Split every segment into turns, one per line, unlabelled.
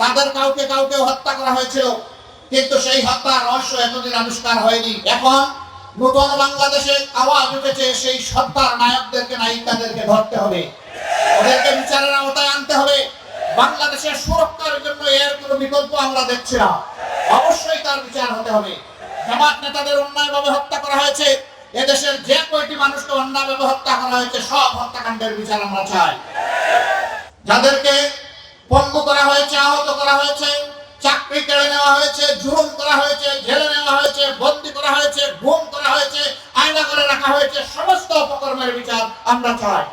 তাদের কাউকে কাউকে হত্যা করা হয়েছিল, কিন্তু সেই হত্যার রহস্য এতদিন আবিষ্কার হয়নি। এখন নতুন বাংলাদেশে আওয়াজ উঠেছে, সেই সত্তার নায়কদেরকে, নায়িকাদেরকে ধরতে হবে। ওদেরকে বিচারের আওতায় আনতে হবে। বাংলাদেশের সুরক্ষার জন্য এর কোনো বিকল্প আমরা দেখছি না। অবশ্যই তার বিচার হতে হবে। জামাত নেতাদের অন্যায়ভাবে হত্যা করা হয়েছে। এদেশের যে কয়টি মানুষকে অন্যায়ভাবে হত্যা করা হয়েছে, সব হত্যাকাণ্ডের বিচার আমরা চাই। যাদেরকে পঙ্গু করা হয়েছে, আহত করা হয়েছে, চাকরি কেড়ে নেওয়া হয়েছে, জুলুম করা হয়েছে, জেলে নেওয়া হয়েছে, বন্দি করা হয়েছে, গুম করা হয়েছে, আয়না করে রাখা হয়েছে, সমস্ত অপকর্মের বিচার আমরা চাই।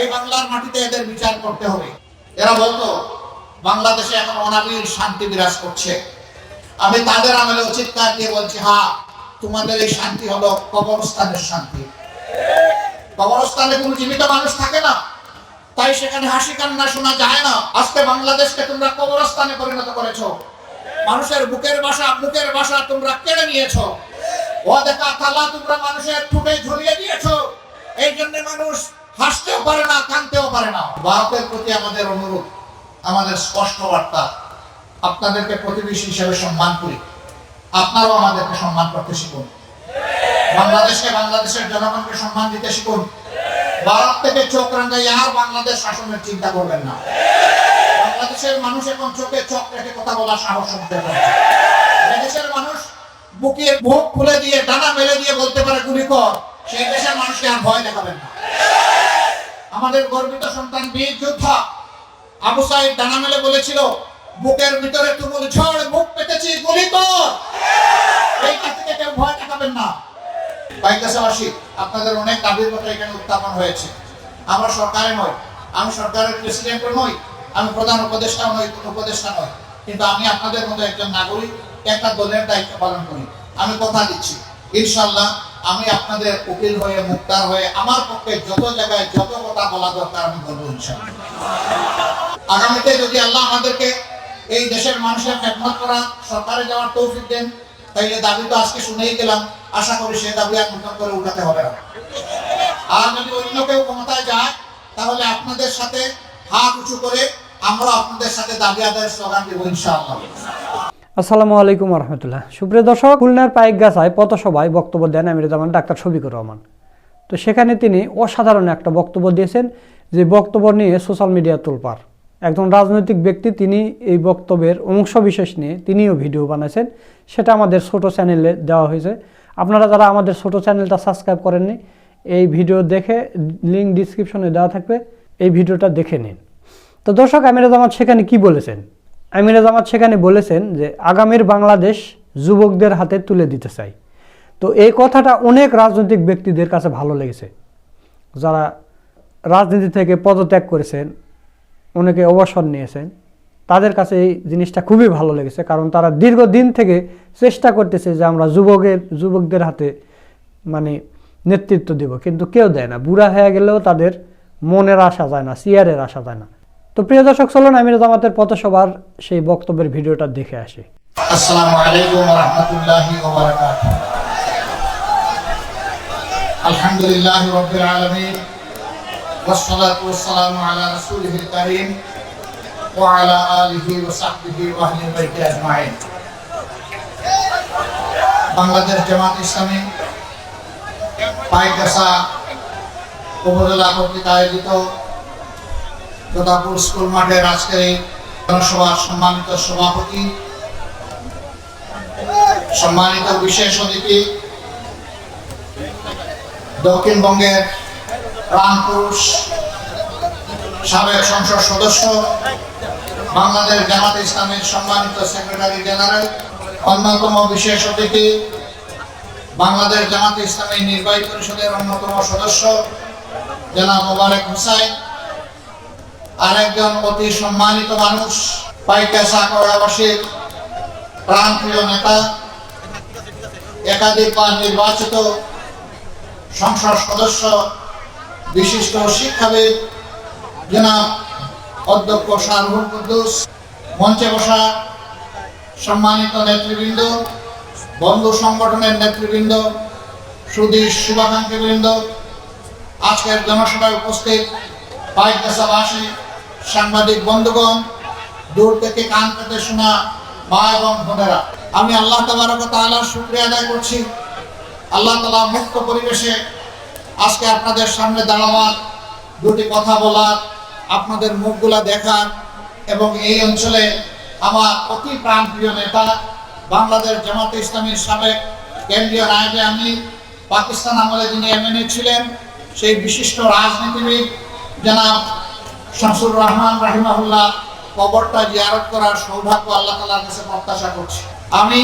এই বাংলার মাটিতে এদের বিচার করতে হবে। এরা বলতো, বাংলাদেশে এখন অনাবিল শান্তি বিরাজ করছে। আমি তাদের আমলে চিৎকার দিয়ে বলছি, হা, তোমাদের এই শান্তি হলো কবরস্থানের শান্তি। কবরস্থানে কোনো জীবিত মানুষ থাকে না। তাই সেখানে হাসি কান্না শোনা যায় না। আজকে বাংলাদেশকে তোমরা কবরস্থানে পরিণত করেছ। মানুষের বুকের বাসা মুখের বাসা তোমরা কেড়ে নিয়েছো। ও দেখা তালা তোমরা মানুষের ঠুটে ঝুলিয়ে দিয়েছ। এই জন্য মানুষ হাসতেও পারে না কানতেও পারে না। ভারতের প্রতি আমাদের অনুরোধ আমাদের স্পষ্ট বার্তা। আপনাদেরকে প্রতিবেশী হিসেবে সম্মান করি। আপনারাও আমাদেরকে সম্মান করতে শিখুন। বাংলাদেশকে বাংলাদেশের জনগণকে সম্মান দিতে শিখুন। ভারত থেকে চোখ রাঙ্গাই আর বাংলাদেশ শাসনের চিন্তা করবেন না। বাংলাদেশের মানুষ এখন চোখে চোখ রেখে কথা বলার সাহস করতে পারে দেশের মানুষ বুকে বুক খুলে দিয়ে, ডানা মেলে দিয়ে বলতে পারে, গুলি কর। সেই দেশের মানুষকে আর ভয় দেখাবেন না। আমাদের গর্বিত সন্তান বীর যোদ্ধা আবু সাহেব ডানা মেলে বলেছিল, বুকের ভিতরে তুমুল ঝড়, মুখ পেতেছি, গুলি কর। এইটা থেকে কেউ ভয় দেখাবেন না। বাইকাশাবাসী আপনাদের অনেক দাবির কথা এখানে উত্থাপন হয়েছে। আমরা সরকারে নয় আমি সরকারের প্রেসিডেন্টও নই, আমি প্রধান উপদেষ্টা নই উপদেষ্টা নই। কিন্তু আমি আপনাদের মতো একজন নাগরিক, একটা দলের দায়িত্ব পালন করি। আমি কথা দিচ্ছি ইনশাল্লাহ আমি আপনাদের উকিল হয়ে, মুক্তার হয়ে, আমার পক্ষে যত জায়গায় যত কথা বলা দরকার আমি বলব ইনশাল্লাহ আগামীতে যদি আল্লাহ আমাদেরকে এই দেশের মানুষের খেদমত করা সরকারে যাওয়ার তৌফিক দেন তাইলে দাবি তো আজকে শুনেই গেলাম। আশা করি সে দাবি আর নতুন করে উঠাতে হবে না। আর যদি অন্য কেউ ক্ষমতায় যায়, তাহলে আপনাদের সাথে হাত উঁচু করে আমরা আপনাদের সাথে দাবি আদায়ের স্লোগান দেবো ইনশাআল্লাহ।
আসসালামু আলাইকুম রহমতুল্লাহ সুপ্রিয় দর্শক, খুলনার পাইক গাছায় পথসভায় বক্তব্য দেন আমির জামান ডাক্তার শফিকুর রহমান। তো সেখানে তিনি অসাধারণ একটা বক্তব্য দিয়েছেন, যে বক্তব্য নিয়ে সোশ্যাল মিডিয়া তোলপার একজন রাজনৈতিক ব্যক্তি, তিনি এই বক্তব্যের অংশ বিশেষ নিয়ে তিনিও ভিডিও বানাইছেন। সেটা আমাদের ছোট চ্যানেলে দেওয়া হয়েছে। আপনারা যারা আমাদের ছোট চ্যানেলটা সাবস্ক্রাইব করেননি, এই ভিডিও দেখে লিঙ্ক ডিসক্রিপশনে দেওয়া থাকবে। এই ভিডিওটা দেখে নিন। তো দর্শক, আমিরা জামাত সেখানে কি বলেছেন? আমিরা জামাত সেখানে বলেছেন যে, আগামীর বাংলাদেশ যুবকদের হাতে তুলে দিতে চাই। তো এই কথাটা অনেক রাজনৈতিক ব্যক্তিদের কাছে ভালো লেগেছে। যারা রাজনীতি থেকে পদত্যাগ করেছেন অনেকে অবসর নিয়েছেন। তাদের কাছে এই জিনিসটা খুবই ভালো লেগেছে, কারণ তারা দীর্ঘদিন থেকে চেষ্টা করতেছে যে আমরা যুবকের, যুবকদের হাতে মানে নেতৃত্ব দেব, কিন্তু কেউ দেয় না। বুড়া হয়ে গেলেও তাদের মনের আশা যায় না, সিয়ারের আশা যায় না। তো প্রিয় দর্শক, চলুন আমির জামাতের পথসভার সেই বক্তব্যের ভিডিওটা দেখে আসি।
আসসালামু والصلاة والسلام على رسوله الكريم وعلى آله وصحبه وأهل البيت أجمعين বাংলাদেশ জামাত ইসলামী পাইকাসা উপজেলা কর্তৃক আয়োজিত যোধাপুর স্কুল মাঠের আজকের এই জনসভার সম্মানিত সভাপতি সম্মানিত বিশেষ অতিথি দক্ষিণবঙ্গের প্রাণপুরুষ সাবেক সংসদ সদস্য, বাংলাদেশ জামাত ইসলামের সম্মানিত সেক্রেটারি জেনারেল, অন্যতম বিশেষ অতিথি, বাংলাদেশ জামাত নির্বাহী পরিষদের অন্যতম সদস্য, জনাব মোবারক হুসাইন, আরেকজন অতি সম্মানিত মানুষ প্রাণপ্রিয় নেতা, একাধিকবার নির্বাচিত সংসদ সদস্য বিশিষ্ট শিক্ষাবিদ জনাব অধ্যক্ষ শাহরুল কুদ্দুস, মঞ্চে বসা সম্মানিত নেতৃবৃন্দ, বন্ধু সংগঠনের নেতৃবৃন্দ সুদীর শুভাকাঙ্ক্ষীবৃন্দ আজকের জনসভায় উপস্থিত পাইকদাসাবাসী সাংবাদিক বন্ধুগণ, দূর থেকে কান পেতে শোনা মা এবং বোনেরা। আমি আল্লাহ তাবারক তাআলার শুকরিয়া আদায় করছি। আল্লাহ তালা মুক্ত পরিবেশে আজকে আপনাদের সামনে দাঁড়াবার দুটি কথা বলার, আপনাদের মুখগুলা দেখার এবং এই অঞ্চলে আমার অতি প্রাণপ্রিয় নেতা, বাংলাদেশ জামাতে ইসলামীর সাবেক কেন্দ্রীয় নায়েবে আমি পাকিস্তান আমলে যিনি এমএনএ ছিলেন, সেই বিশিষ্ট রাজনীতিবিদ জনাব শামসুর রহমান রাহিমাহুল্লাহ কবরটা জিয়ারত করার সৌভাগ্য আল্লাহ তালার কাছে প্রত্যাশা করছি। আমি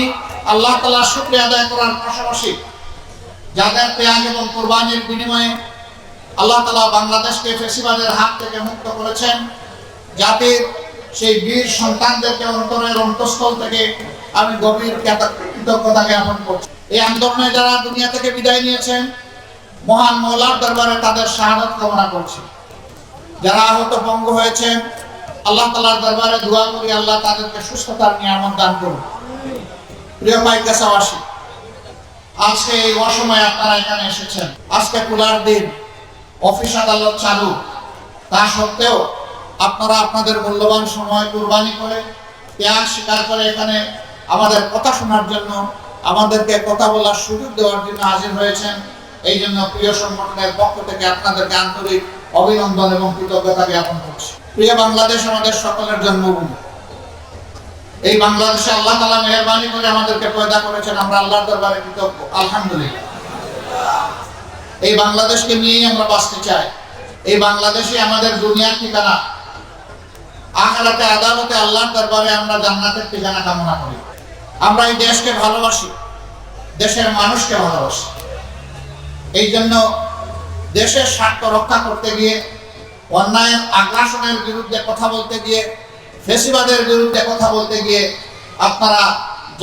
আল্লাহ তালার শুক্রিয়া আদায় করার পাশাপাশি যাদের ত্যাগ এবং কোরবানির বিনিময়ে আল্লাহ তালা বাংলাদেশকে ফেসিবাদের হাত থেকে মুক্ত করেছেন। জাতির সেই বীর সন্তানদেরকে অন্তরের অন্তঃস্থল থেকে আমি গভীর জ্ঞাতা- কৃতজ্ঞতা জ্ঞাপন করছি। এই আন্দোলনে যারা দুনিয়া থেকে বিদায় নিয়েছেন, মহান মৌলার দরবারে তাদের শাহাদত কামনা করছি। যারা আহত ভঙ্গ হয়েছেন, আল্লাহ তালার দরবারে দোয়া করি, আল্লাহ তাদেরকে সুস্থতার নিয়ামত দান করুন। প্রিয় পাইকাশাবাসী আজকে এই অসময়ে আপনারা এখানে এসেছেন। আজকে কুলার দিন, অফিস আদালত চালু। তা সত্ত্বেও আপনারা আপনাদের মূল্যবান সময় কুরবানি করে, ত্যাগ স্বীকার করে এখানে আমাদের কথা শোনার জন্য, আমাদেরকে কথা বলার সুযোগ দেওয়ার জন্য হাজির হয়েছেন। এই জন্য প্রিয় সংগঠনের পক্ষ থেকে আপনাদেরকে আন্তরিক অভিনন্দন এবং কৃতজ্ঞতা জ্ঞাপন করছি। প্রিয় বাংলাদেশ, আমাদের সকলের জন্মভূমি। এই বাংলাদেশে আল্লাহ তালা মেহরবানি করে আমাদেরকে পয়দা করেছেন, আমরা আল্লাহর দরবারে কৃতজ্ঞ। আলহামদুলিল্লাহ। এই বাংলাদেশকে নিয়েই আমরা বাঁচতে চাই। এই বাংলাদেশে আমাদের দুনিয়ার ঠিকানা। আখেরাতে, আদালতে, আল্লাহর দরবারে আমরা জান্নাতের ঠিকানা কামনা করি। আমরা এই দেশকে ভালোবাসি, দেশের মানুষকে ভালোবাসি। এই জন্য দেশের স্বার্থ রক্ষা করতে গিয়ে, অন্যায়ের আগ্রাসনের বিরুদ্ধে কথা বলতে গিয়ে ফেসিবাদের বিরুদ্ধে কথা বলতে গিয়ে আপনারা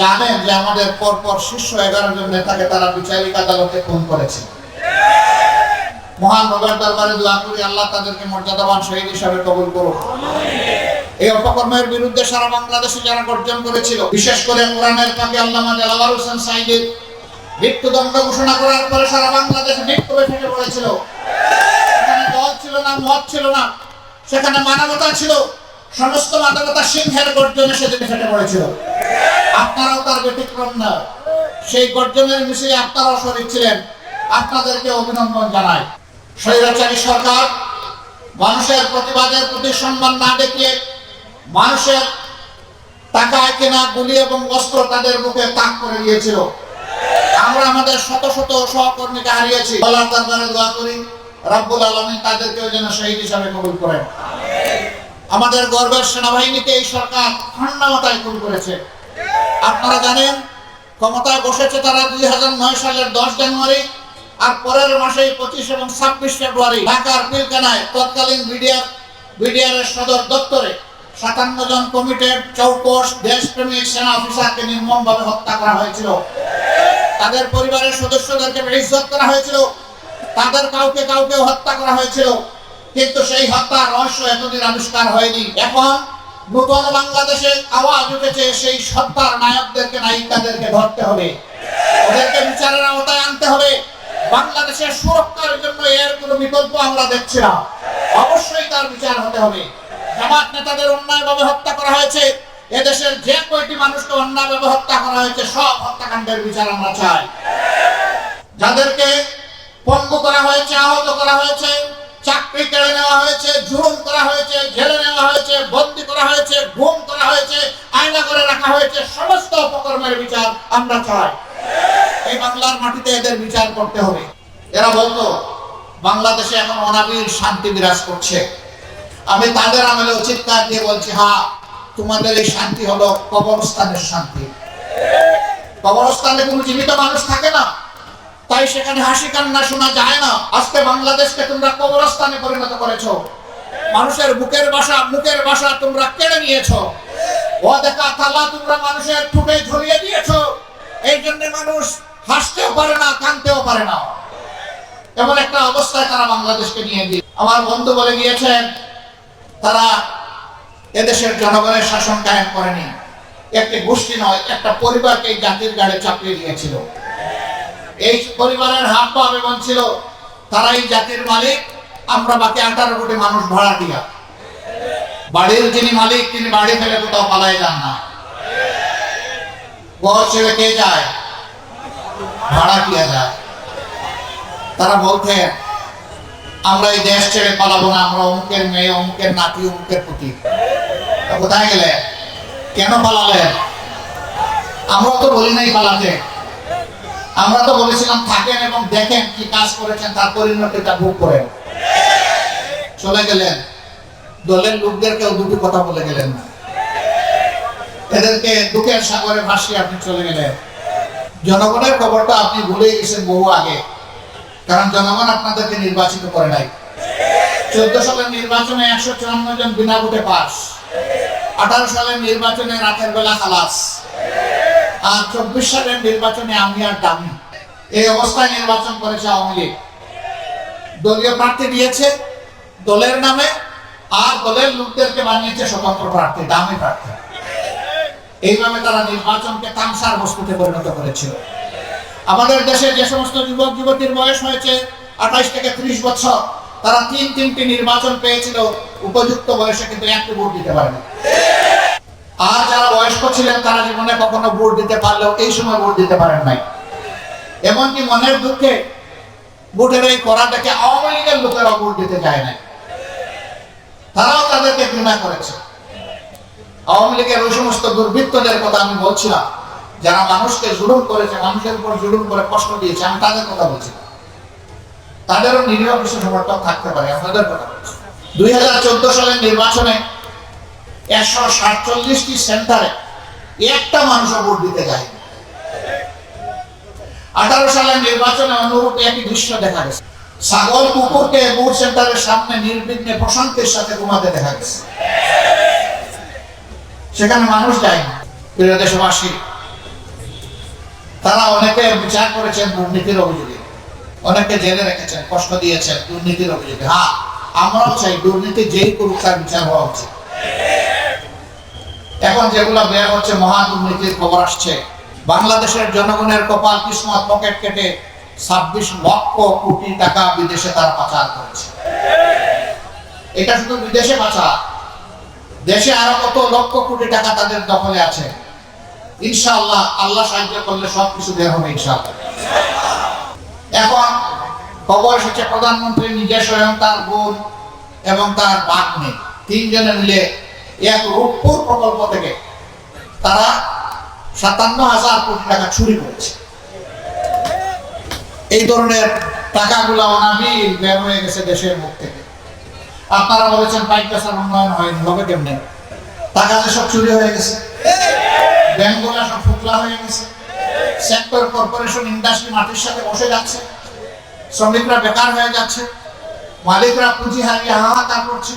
জানেন যে আমাদের পরপর শীর্ষ এগারো জন নেতাকে তারা বিচারিক আদালতে খুন করেছে। মহান রবের দরবারে দোয়া করি, আল্লাহ তাদেরকে মর্যাদাবান শহীদ হিসাবে কবুল করুন এই অপকর্মের বিরুদ্ধে সারা বাংলাদেশে যারা গর্জন করেছিল, বিশেষ করে কোরআনের পাকে আল্লামা জালাওয়ার হোসেন সাইদের মৃত্যুদণ্ড ঘোষণা করার পরে সারা বাংলাদেশে ফেটে পড়েছিল। সেখানে দল ছিল না মত ছিল না, সেখানে মানবতা ছিল। সমস্ত মানবতা সিংহের গর্জনে সেদিন ফেটে পড়েছিল। আপনারাও তার ব্যতিক্রম না। সেই গর্জনের মিছিলে আপনারাও শরীর ছিলেন। আপনাদেরকে অভিনন্দন জানাই। স্বৈরাচারী সরকার, মানুষের প্রতিবাদের প্রতি সম্মান না দেখিয়ে মানুষের টাকায় কেনা গুলি এবং অস্ত্র তাদের মুখে তাক করে দিয়েছিল। আমরা আমাদের শত শত সহকর্মীকে হারিয়েছি। আল্লাহর দরবারে দোয়া করি, রাব্বুল আলামিন তাদেরকে যেন শহীদ হিসাবে কবুল করেন। আমাদের গর্বের সেনাবাহিনীকে এই সরকার ঠান্ডা ঠান্ডামাতায় খুন করেছে। আপনারা জানেন, ক্ষমতায় বসেছে তারা দুই হাজার নয় সালের দশ জানুয়ারি, আর পরের মাসে পঁচিশ এবং ছাব্বিশ ফেব্রুয়ারি ঢাকার পিলকানায় তৎকালীন বিডিআর বিডিআর সদর দপ্তরে সাতান্ন জন কমিটেড চৌকস দেশপ্রেমিক সেনা অফিসারকে নির্মমভাবে হত্যা করা হয়েছিল। তাদের পরিবারের সদস্যদেরকে বেইজ্জত করা হয়েছিল। তাদের কাউকে কাউকে হত্যা করা হয়েছিল। কিন্তু সেই হত্যার রহস্য এতদিন আবিষ্কার হয়নি। এখন নতুন বাংলাদেশে আওয়াজ উঠেছে সেই সত্তার নায়কদেরকে, নায়িকাদেরকে ধরতে হবে। ওদেরকে বিচারের আওতায় আনতে হবে। বাংলাদেশের সুরক্ষার জন্য এর কোনো বিকল্প আমরা দেখছি না। অবশ্যই তার বিচার হতে হবে। জামাত নেতাদের অন্যায়ভাবে হত্যা করা হয়েছে। এদেশের যে কয়টি মানুষকে অন্যায়ভাবে হত্যা করা হয়েছে, সব হত্যাকাণ্ডের বিচার আমরা চাই। যাদেরকে পঙ্গু করা হয়েছে, আহত করা হয়েছে চাকরি কেড়ে নেওয়া হয়েছে, জুলুম করা হয়েছে, জেলে নেওয়া হয়েছে, বন্দি করা হয়েছে, গুম করা হয়েছে, আয়না করে রাখা হয়েছে, সমস্ত অপকর্মের বিচার আমরা চাই। এই বাংলার মাটিতে এদের বিচার করতে হবে। এরা বলতো, বাংলাদেশে এখন অনাবিল শান্তি বিরাজ করছে। আমি তাদের আমলে চিৎকার দিয়ে বলছি, হা, তোমাদের এই শান্তি হলো কবরস্থানের শান্তি। কবরস্থানে কোনো জীবিত মানুষ থাকে না। তাই সেখানে হাসি কান্না শোনা যায় না। আজকে বাংলাদেশকে তোমরা কবরস্থানে পরিণত করেছ। মানুষের বুকের বাসা, মুখের বাসা তোমরা কেড়ে নিয়েছো। ও দেখা থালা তোমরা মানুষের ঠুটে ঝরিয়ে দিয়েছ। এই জন্য মানুষ হাসতেও পারে না কানতেও পারে না। এমন একটা অবস্থায় তারা বাংলাদেশকে নিয়ে দিয়ে আমার বন্ধু বলে গিয়েছেন, তারা এদেশের জনগণের শাসন কায়েম করেনি। একটি গোষ্ঠী নয়, একটা পরিবারকে জাতির গাড়ে চাপিয়ে দিয়েছিল। এই পরিবারের হাত পা বেগন ছিল তারা এই জাতির মালিক, আমরা বাকি আঠারো কোটি মানুষ ভাড়া দিয়া। বাড়ির যিনি মালিক, তিনি বাড়ি ফেলে কোথাও পালায় যান না। ছেড়ে কে যায়? ভাড়া কিয়া যায়। তারা বলতেন আমরা এই দেশ ছেড়ে পালাবো না, আমরা অমুকের মেয়ে, অমুকের নাতি, অমুকের পুতি। কোথায় গেলে? কেন পালালেন? আমরা তো বলি নাই পালাতে। আমরা তো বলেছিলাম, থাকেন এবং দেখেন কি কাজ করেছেন, তার পরিণতিটা ভোগ করেন। চলে গেলেন। দলের লোকদেরকেও দুটি কথা বলে গেলেন। না এদেরকে দুঃখের সাগরে ভাসিয়ে আপনি চলে গেলেন। জনগণের খবরটা আপনি ভুলে গেছেন বহু আগে। কারণ জনগণ আপনাদেরকে নির্বাচিত করে নাই। চোদ্দ সালের নির্বাচনে একশো চুয়ান্ন জন বিনা ভোটে পাস আঠারো সালের নির্বাচনে রাতের বেলা খালাস। আর চব্বিশ সালের নির্বাচনে আমি আর দামি। এই অবস্থায় নির্বাচন করেছে আওয়ামী লীগ। দলীয় প্রার্থী দিয়েছে দলের নামে আর দলের লোকদেরকে বানিয়েছে স্বতন্ত্র প্রার্থী, দামি প্রার্থী। এইভাবে তারা নির্বাচনকে তামসার বস্তুতে পরিণত করেছিল। আমাদের দেশে যে সমস্ত যুবক, যুবতীর বয়স হয়েছে আঠাইশ থেকে ত্রিশ বছর, তারা তিন তিনটি নির্বাচন পেয়েছিল, উপযুক্ত বয়সে কিন্তু একটি ভোট দিতে পারেনি। আর যারা বয়স্ক ছিলেন, তারা জীবনে কখনো ভোট দিতে পারলেও এই সময় ভোট দিতে পারেন নাই। এমনকি মনের দুঃখে ভোটের এই করা দেখে আওয়ামী লীগের লোকেরা ভোট দিতে যায় নাই। তারাও তাদেরকে ঘৃণা করেছে। আওয়ামী লীগের ওই সমস্ত দুর্বৃত্তদের কথা আমি বলছিলাম, যারা মানুষকে জুলুম করেছে, মানুষের উপর জুলুম করে কষ্ট দিয়েছে, আমি তাদের কথা বলছি। তাদেরও নিরীহ কিছু সমর্থক থাকতে পারে, আপনাদের কথা দুই হাজার চোদ্দ সালের নির্বাচনে একশো সাতচল্লিশটি সেন্টারে একটা মানুষও ভোট দিতে যায়নি। আঠারো সালের নির্বাচনে অনুরূপ একই দৃশ্য দেখা গেছে। সেন্টারের সামনে নির্বিঘ্নে সাথে ঘুমাতে দেখা গেছে। সেখানে মানুষ যায় না প্রিয় দেশবাসী, তারা অনেকে বিচার করেছেন দুর্নীতির অভিযোগে। অনেকে জেলে রেখেছেন, কষ্ট দিয়েছেন দুর্নীতির অভিযোগে। হ্যাঁ আমরাও চাই দুর্নীতি যেই করুক তার বিচার হওয়া উচিত। এখন যেগুলো বের হচ্ছে, মহা দুর্নীতির খবর আসছে। বাংলাদেশের জনগণের কপাল কিসমত পকেট কেটে ছাব্বিশ লক্ষ কোটি টাকা বিদেশে তারা পাচার করেছে। এটা শুধু বিদেশে পাচার, দেশে আরও কত লক্ষ কোটি টাকা তাদের দখলে আছে। ইনশাআল্লাহ, আল্লাহ সাহায্য করলে সবকিছু বের হবে ইনশাআল্লাহ। এখন খবর এসেছে, প্রধানমন্ত্রী নিজে স্বয়ং তার বোন এবং তার বাগ্নে তিনজনে মিলে এক রূপপুর প্রকল্প থেকে তারা সাতান্ন হাজার কোটি টাকা চুরি করেছে। এই ধরনের টাকাগুলো অনাবিল বের হয়ে গেছে দেশের মুখ থেকে। আপনারা বলেছেন পাইক পেশার উন্নয়ন হয়নি, হবে কেমনে? টাকা যে সব চুরি হয়ে গেছে। ব্যাংকগুলো সব ফুকলা হয়ে গেছে। সেক্টর কর্পোরেশন ইন্ডাস্ট্রি মাটির সাথে বসে যাচ্ছে। শ্রমিকরা বেকার হয়ে যাচ্ছে। মালিকরা পুঁজি হারিয়ে হাহাকার করছে।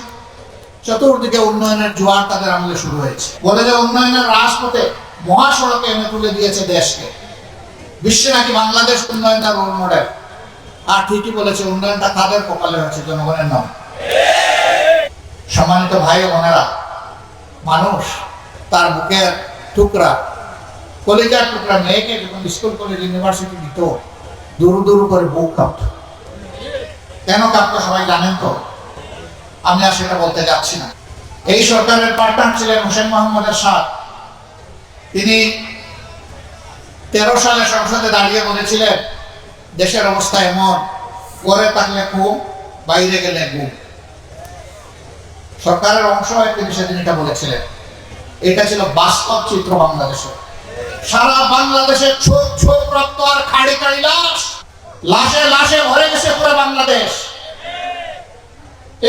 চতুর্দিকে উন্নয়নের জোয়ার তাদের আমলে শুরু হয়েছে। বলে যে উন্নয়নের রাজপথে মহাসড়কে এনে তুলে দিয়েছে দেশকে। বিশ্বে নাকি বাংলাদেশ উন্নয়নের রোল মডেল আর ঠিকই বলেছে, উন্নয়নটা তাদের কপালে হয়েছে জনগণের নাম? সম্মানিত ভাই বোনেরা, মানুষ তার বুকের টুকরা, কলেজার টুকরা, মেয়েকে যখন স্কুল, কলেজ, ইউনিভার্সিটি দিত, দূর দূর করে বুক কাঁপত। কেন কাঁপতো সবাই জানেন তো? আমি আর সেটা বলতে যাচ্ছি না। এই সরকারের পার্টনার ছিলেন হোসেন মোহাম্মদের সাথ তিনি তেরো সালে সংসদে দাঁড়িয়ে বলেছিলেন, দেশের অবস্থা এমন করে থাকলে খুব বাইরে গেলে ঘুম। সরকারের অংশ হয়ে তিনি সেদিন এটা বলেছিলেন। এটা ছিল বাস্তব চিত্র বাংলাদেশের সারা বাংলাদেশে ছোপ ছোপ রক্ত আর খাড়ি খাড়ি লাশ। লাশে লাশে ভরে গেছে পুরো বাংলাদেশ।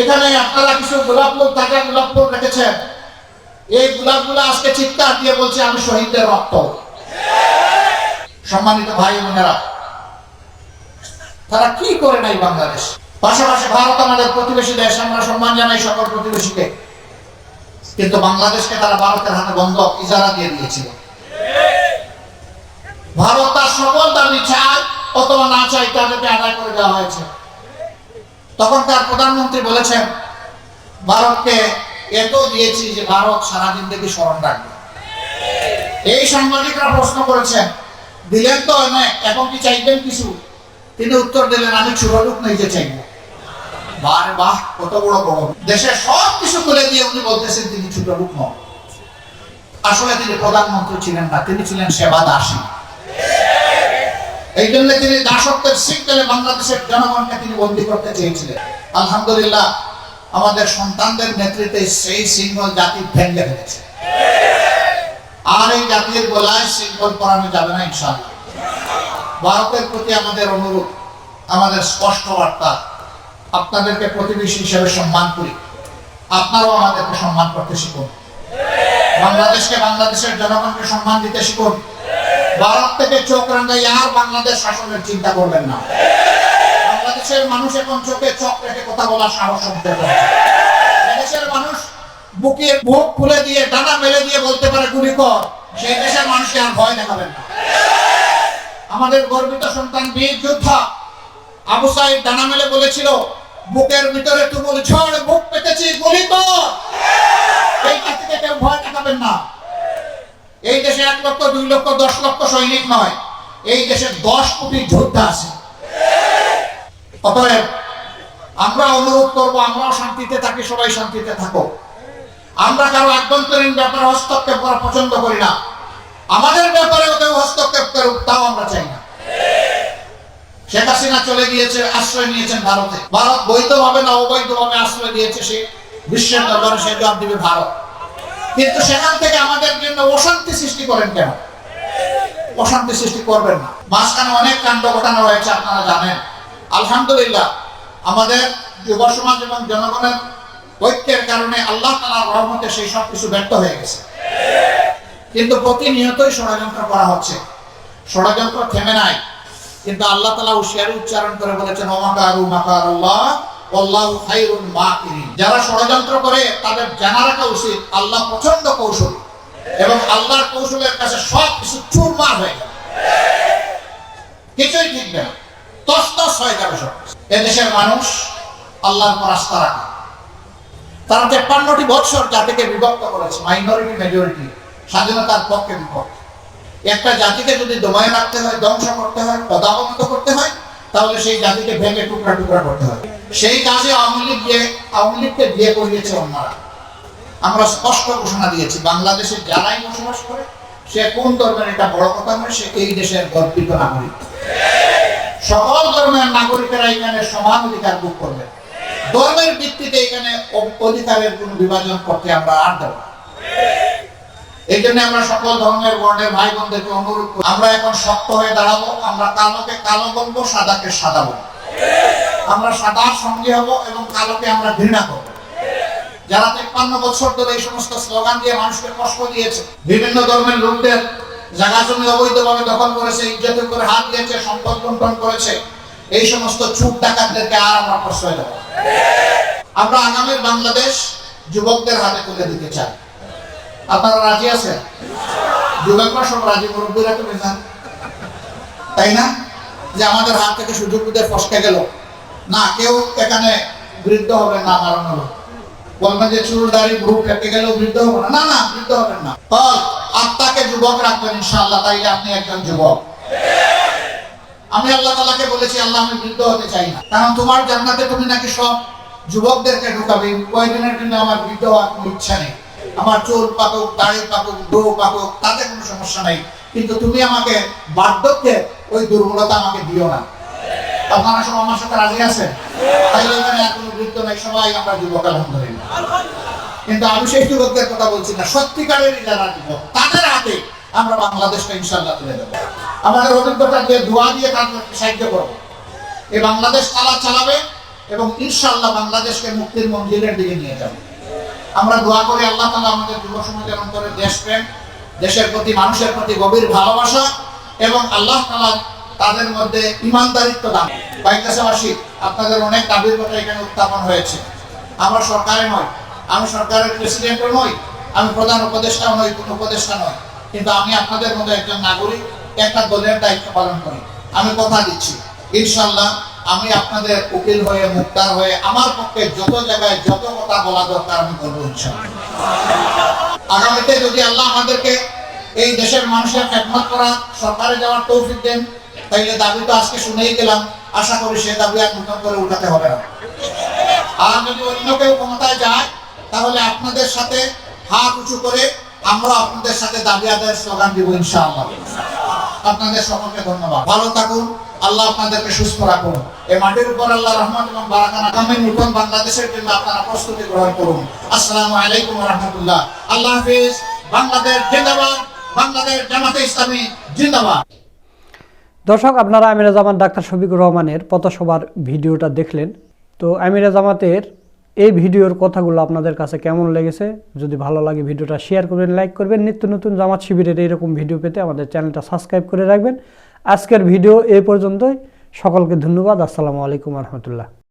এখানে আপনারা কিছু গোলাপ ফুল তাজা গোলাপ ফুল রেখেছেন। এই গোলাপগুলো আজকে চিৎকার দিয়ে বলছে, আমি শহীদদের রক্ত। সম্মানিত ভাই বোনেরা, তারা কি করে নাই বাংলাদেশ? পাশাপাশি ভারত আমাদের প্রতিবেশী দেশ, আমরা সম্মান জানাই সকল প্রতিবেশীকে। কিন্তু বাংলাদেশকে তারা ভারতের হাতে বন্ধক, ইজারা দিয়ে দিয়েছিল। ভারত তার সকল দাবি চায়, অথবা না চাই তাদেরকে আদায় করে দেওয়া হয়েছে। তখন তার প্রধানমন্ত্রী বলেছেন, ভারতকে এত দিয়েছি যে ভারত সারাদিন থেকে স্মরণ রাখবে। এই সাংবাদিকরা প্রশ্ন করেছেন, দিলেন তো এখন কি চাইবেন কিছু? তিনি উত্তর দিলেন, আমি চুরলুক নিতে চাইব। বারে বাহ, কত বড় বড় দেশের সব কিছু তুলে দিয়ে উনি বলতেছেন, তিনি ছোট লোক নন। আসলে তিনি প্রধানমন্ত্রী ছিলেন না, তিনি ছিলেন সেবা দাসী। এই জন্য তিনি দাসত্বের শৃঙ্খলে বাংলাদেশের জনগণকে তিনি বন্দী করতে চেয়েছিলেন। আলহামদুলিল্লাহ, আমাদের সন্তানদের নেতৃত্বে সেই সিঙ্গল জাতি ভেঙে ফেলেছে। আর এই জাতির গলায় সিঙ্গল পরানো যাবে না ইনশাআল্লাহ। ভারতের প্রতি আমাদের অনুরোধ আমাদের স্পষ্ট বার্তা, আপনাদেরকে প্রতিবেশী হিসেবে সম্মান করি। আপনারাও আমাদেরকে সম্মান করতে শিখুন। বাংলাদেশকে বাংলাদেশের জনগণকে সম্মান দিতে শিখুন। ভারত থেকে চোখ রাঙ্গাই আর বাংলাদেশ শাসনের চিন্তা করবেন না। বাংলাদেশের মানুষ এখন চোখে চোখ রেখে কথা বলার সাহস করতে দেশের মানুষ বুকের বুক খুলে দিয়ে, ডানা মেলে দিয়ে বলতে পারে, গুলি কর। সেই দেশের মানুষকে আর ভয় দেখাবেন না। আমাদের গর্বিত সন্তান বীর যোদ্ধা আবু সাহেব ডানা মেলে বলেছিল, বুকের ভিতরে তুমুল ঝড়, বুক পেতেছি, গুলি কর। এই জাতিকে কেউ ভয় দেখাবেন না। এই দেশে এক লক্ষ, দুই লক্ষ, দশ লক্ষ সৈনিক নয়। এই দেশে দশ কোটি যোদ্ধা আছে। অতএব আমরা অনুরোধ করব, আমরাও শান্তিতে থাকি, সবাই শান্তিতে থাকো। আমরা কারও আভ্যন্তরীণ ব্যাপারে হস্তক্ষেপ করা পছন্দ করি না। আমাদের ব্যাপারেও কেউ হস্তক্ষেপ করুক, তাও আমরা চাই না। শেখ হাসিনা চলে গিয়েছে, আশ্রয় নিয়েছেন ভারতে। ভারত বৈধভাবে না অবৈধভাবে আশ্রয় দিয়েছে সে বিশ্বের দরবারে, সে জবাব দিবে ভারত। কিন্তু সেখান থেকে আমাদের জন্য অশান্তি সৃষ্টি করেন কেন? অশান্তি সৃষ্টি করবেন না। মাঝখানে অনেক কাণ্ড ঘটানো হয়েছে, আপনারা জানেন। আলহামদুলিল্লাহ, আমাদের যুব সমাজ এবং জনগণের ঐক্যের কারণে আল্লাহ তালার রহমতে সেই সব কিছু ব্যর্থ হয়ে গেছে। কিন্তু প্রতিনিয়তই ষড়যন্ত্র করা হচ্ছে। ষড়যন্ত্র থেমে নাই। কিন্তু আল্লাহ তালা হুশিয়ারি উচ্চারণ করে বলেছেন ওমাকারু মাকার আল্লাহ যারা ষড়যন্ত্র করে, তাদের জানা রাখা উচিত আল্লাহ প্রচণ্ড কৌশল। এবং আল্লাহর কৌশলের কাছে সব কিছু চুরমার হয়ে যাবে। কিছুই ঠিক না। তস তস হয়ে যাবে সব এদেশের মানুষ আল্লাহর আস্থা রাখে। তারা তেপ্পান্নটি বৎসর জাতিকে বিভক্ত করেছে। মাইনরিটি মেজরিটি স্বাধীনতার পক্ষে বিপক্ষে। একটা জাতিকে যদি দমায় রাখতে হয়, ধ্বংস করতে হয় পদাবনত করতে হয় তাহলে সেই জাতিকে ভেঙে টুকরা টুকরা করতে হয় সেই কাজে আওয়ামী লীগ আওয়ামী লীগকে দিয়ে করিয়েছে অন্যরা। আমরা স্পষ্ট ঘোষণা দিয়েছি, বাংলাদেশে যারাই বসবাস করে, সে কোন ধর্মের এটা বড় কথা নয়, সে এই দেশের গর্বিত নাগরিক। সকল ধর্মের নাগরিকেরা এখানে সমান অধিকার ভোগ করবে। ধর্মের ভিত্তিতে এখানে অধিকারের কোনো বিভাজন করতে আমরা আর দেব। এই জন্য আমরা সকল ধর্মের বর্ণের ভাই বোনদেরকে অনুরোধ করি, আমরা এখন হয়ে দাঁড়াবো, আমরা কালোকে কালো বলব সাদাকে সাদা বলব। আমরা সাদার হব এবং কালোকে আমরা ঘৃণা যারা তেপ্পান্ন বছর ধরে এই সমস্ত স্লোগান দিয়ে মানুষকে কষ্ট দিয়েছে, বিভিন্ন ধর্মের লোকদের জায়গা জমি অবৈধভাবে দখল করেছে, ইজ্জতের করে হাত দিয়েছে সম্পদ লুণ্ঠন করেছে, এই সমস্ত চুপ ডাকাতদেরকে আর আমরা প্রশ্রয় দেবো। আমরা আগামীর বাংলাদেশ যুবকদের হাতে তুলে দিতে চাই। আপনারা রাজি আছেন? যুবকরা সব রাজি মুরব্বীরা তো বেজান তাই না? যে আমাদের হাত থেকে সুযোগ বুঝে ফসকে গেল। না, কেউ এখানে বৃদ্ধ হবে না মারানো হলো বলবেন যে চুল দাড়ি বৃদ্ধ হবে না। না না, বৃদ্ধ হবেন না। বল, আত্মাকে যুবক রাখবেন ইনশাআল্লাহ তাইলে আপনি একজন যুবক। আমি আল্লাহ তালাকে বলেছি, আল্লাহ আমি বৃদ্ধ হতে চাই না। কারণ তোমার জান্নাতে তুমি নাকি সব যুবকদেরকে ঢুকাবে। কয়েকদিনের জন্য আমার বৃদ্ধ হওয়ার ইচ্ছা নেই। আমার চুল পাকুক, দাড়ি পাকুক ব্রু পাকুক, তাতে কোনো সমস্যা নাই। কিন্তু তুমি আমাকে বার্ধক্যে ওই দুর্বলতা আমাকে দিও না। আপনারা সব আমার সাথে রাজি আছেন? তাইলে এখানে আর কোনো নেই, সবাই আমরা যুবক, আলহামদুলিল্লাহ। কিন্তু আমি সেই যুবকদের কথা বলছি না, সত্যিকারের যারা যুবক, তাদের হাতে আমরা বাংলাদেশকে ইনশাল্লাহ তুলে দেবো। আমাদের অভিজ্ঞতা দিয়ে দোয়া দিয়ে তাদেরকে সাহায্য করব। এই বাংলাদেশ তালা চালাবে এবং ইনশাল্লাহ বাংলাদেশকে মুক্তির মন্দিরের দিকে নিয়ে যাবে। আমরা দোয়া করি আল্লাহ তালা আমাদের যুব সমাজের অন্তরে দেশপ্রেম, দেশের প্রতি, মানুষের প্রতি গভীর ভালোবাসা এবং আল্লাহ তালা তাদের মধ্যে ইমানদারিত্ব দান বাইকাশাবাসী আপনাদের অনেক দাবির কথা এখানে উত্থাপন হয়েছে। আমরা সরকারে নয় আমি সরকারের প্রেসিডেন্টও নই, আমি প্রধান উপদেষ্টাও নই, কোন উপদেষ্টা নয় কিন্তু আমি আপনাদের মতো একজন নাগরিক, একটা দলের দায়িত্ব পালন করি। আমি কথা দিচ্ছি ইনশাল্লাহ আমি আপনাদের উকিল হয়ে, মুক্তার হয়ে, আমার পক্ষে যত জায়গায় যত কথা বলা দরকার, আমি বলব আগামীতে যদি আল্লাহ আমাদেরকে এই দেশের মানুষের খেদমত করা সরকারে যাওয়ার তৌফিক দেন, তাইলে দাবি তো আজকে শুনেই গেলাম, আশা করি সে দাবি আর নতুন করে উঠাতে হবে না। আর যদি অন্য কেউ ক্ষমতায় যায়, তাহলে আপনাদের সাথে হাত উঁচু করে আমরা আপনাদের সাথে দাবি আদায়ের স্লোগান দিব ইনশাআল্লাহ। আপনাদের সকলকে ধন্যবাদ। ভালো থাকুন, আল্লাহ আপনাদেরকে সুস্থ রাখুন। এই মাটির উপর আল্লাহ রহমান এবং বারাকানা কামিন নতুন বাংলাদেশের জন্য আপনারা প্রস্তুতি গ্রহণ করুন। আসসালামু আলাইকুম রহমতুল্লাহ। আল্লাহ হাফিজ। বাংলাদেশ জিন্দাবাদ। বাংলাদেশ জামাতে ইসলামী জিন্দাবাদ।
দর্শক, আপনারা আমিরা জামাত ডাক্তার শফিকুর রহমানের পথসভার ভিডিওটা দেখলেন। তো আমিরা জামাতের এই ভিডিওর কথাগুলো আপনাদের কাছে কেমন লেগেছে? যদি ভালো লাগে ভিডিওটা শেয়ার করবেন লাইক করবেন। নিত্য নতুন জামাত শিবিরের এইরকম ভিডিও পেতে আমাদের চ্যানেলটা সাবস্ক্রাইব করে রাখবেন। আজকের ভিডিও এই পর্যন্তই। সকলকে ধন্যবাদ। আসসালামু আলাইকুম রহমতুল্লাহ।